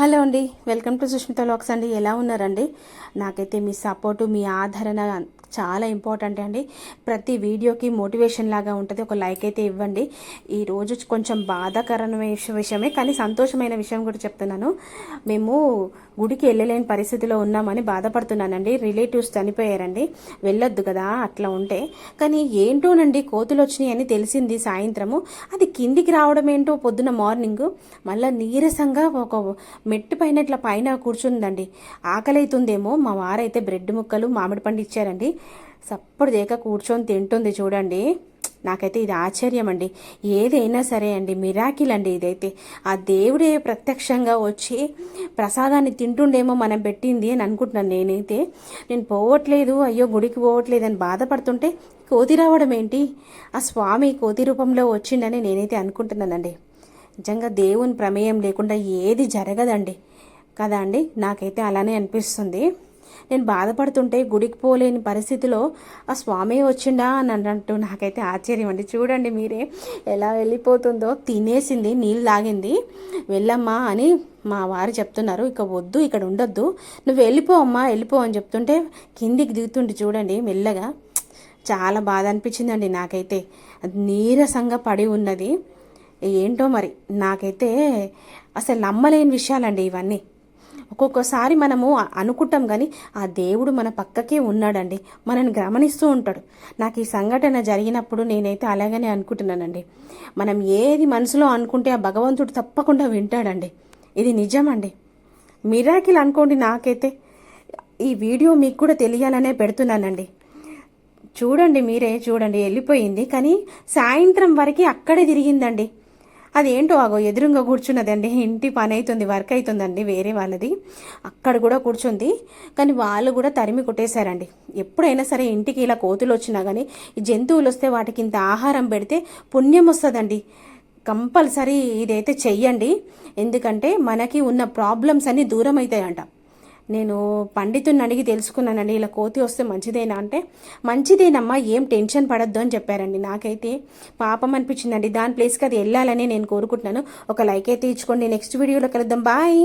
Hello అండి. Welcome to Sushmita lakhs అండి. ఎలా ఉన్నారండి? నాకైతే మీ సపోర్టు మీ ఆదరణ చాలా ఇంపార్టెంట్ అండి. ప్రతి వీడియోకి మోటివేషన్ లాగా ఉంటుంది. ఒక లైక్ అయితే ఇవ్వండి. ఈరోజు కొంచెం బాధాకరమైన విషయమే కానీ సంతోషమైన విషయం కూడా చెప్తున్నాను. మేము గుడికి వెళ్ళలేని పరిస్థితిలో ఉన్నామని బాధపడుతున్నానండి. రిలేటివ్స్ చనిపోయారండి. వెళ్ళొద్దు కదా అట్లా ఉంటే. కానీ ఏంటోనండి కోతులు వచ్చినాయి అని తెలిసింది సాయంత్రము. అది కిందికి రావడం ఏంటో పొద్దున మార్నింగ్. మళ్ళీ నీరసంగా ఒక మెట్టు పైన ఇట్లా పైన కూర్చుందండి. ఆకలి అవుతుందేమో మా వారైతే బ్రెడ్ ముక్కలు మామిడి పండు ఇచ్చారండి. సప్పుడు దేక కూర్చొని తింటుంది చూడండి. నాకైతే ఇది ఆశ్చర్యం అండి ఏదైనా సరే అండి మిరాకిల్ అండి ఇదైతే. ఆ దేవుడే ప్రత్యక్షంగా వచ్చి ప్రసాదాన్ని తింటుండేమో మనం పెట్టింది అని అనుకుంటున్నాను నేనైతే. నేను పోవట్లేదు అయ్యో గుడికి పోవట్లేదు అని బాధపడుతుంటే కోతి రావడం ఏంటి? ఆ స్వామి కోతి రూపంలో వచ్చిండని నేనైతే అనుకుంటున్నానండి. నిజంగా దేవుని ప్రమేయం లేకుండా ఏది జరగదండి. కదా అండి? నాకైతే అలానే అనిపిస్తుంది. నేను బాధపడుతుంటే గుడికి పోలేని పరిస్థితిలో ఆ స్వామి వచ్చిండా? అని అన్నట్టు నాకైతే ఆశ్చర్యం అండి. చూడండి మీరే ఎలా వెళ్ళిపోతుందో. తినేసింది నీళ్ళు తాగింది. వెళ్ళమ్మా అని మా వారు చెప్తున్నారు. ఇక వద్దు ఇక్కడ ఉండొద్దు. నువ్వు వెళ్ళిపో అమ్మా వెళ్ళిపో అని చెప్తుంటే కిందికి దిగుతుంటే చూడండి మెల్లగా. చాలా బాధ అనిపించిందండి నాకైతే. నీరసంగా పడి ఉన్నది. ఏంటో మరి నాకైతే అసలు నమ్మలేని విషయాలండి ఇవన్నీ. ఒక్కొక్కసారి మనము అనుకుంటాం కానీ ఆ దేవుడు మన పక్కకే ఉన్నాడండి. మనని గమనిస్తూ ఉంటాడు. నాకు ఈ సంఘటన జరిగినప్పుడు నేనైతే అలాగనే అనుకుంటున్నానండి. మనం ఏది మనసులో అనుకుంటే ఆ భగవంతుడు తప్పకుండా వింటాడండి. ఇది నిజమండి. మిరాకిల్ అనుకోండి నాకైతే ఈ వీడియో మీకు కూడా తెలియాలనే పెడుతున్నానండి. చూడండి మీరే చూడండి వెళ్ళిపోయింది. కానీ సాయంత్రం వరకు అక్కడే తిరిగిందండి. అదేంటో అగో ఎదురుగా కూర్చున్నదండి. ఇంటి పని అవుతుంది వర్క్ అవుతుందండి వేరే వాళ్ళది. అక్కడ కూడా కూర్చుంది. కానీ వాళ్ళు కూడా తరిమి కొట్టేశారండి. ఎప్పుడైనా సరే ఇంటికి ఇలా కోతులు వచ్చినా కానీ ఈ జంతువులు వస్తే వాటికి ఇంత ఆహారం పెడితే పుణ్యం వస్తుందండి. కంపల్సరీ ఇదైతే చెయ్యండి. ఎందుకంటే మనకి ఉన్న ప్రాబ్లమ్స్ అన్నీ దూరం అవుతాయంట నేను పండితుని అడిగి తెలుసుకున్నానండి ఇలా కోతి వస్తే మంచిదేనా? అంటే మంచిదేనమ్మా ఏం టెన్షన్ పడద్దు అని చెప్పారండి. నాకైతే పాపం అనిపించిందండి. దాని ప్లేస్కి అది వెళ్ళాలని నేను కోరుకుంటున్నాను. ఒక లైక్ అయితే ఇచ్చుకోండి. నెక్స్ట్ వీడియోలో కలుద్దాం. బాయ్!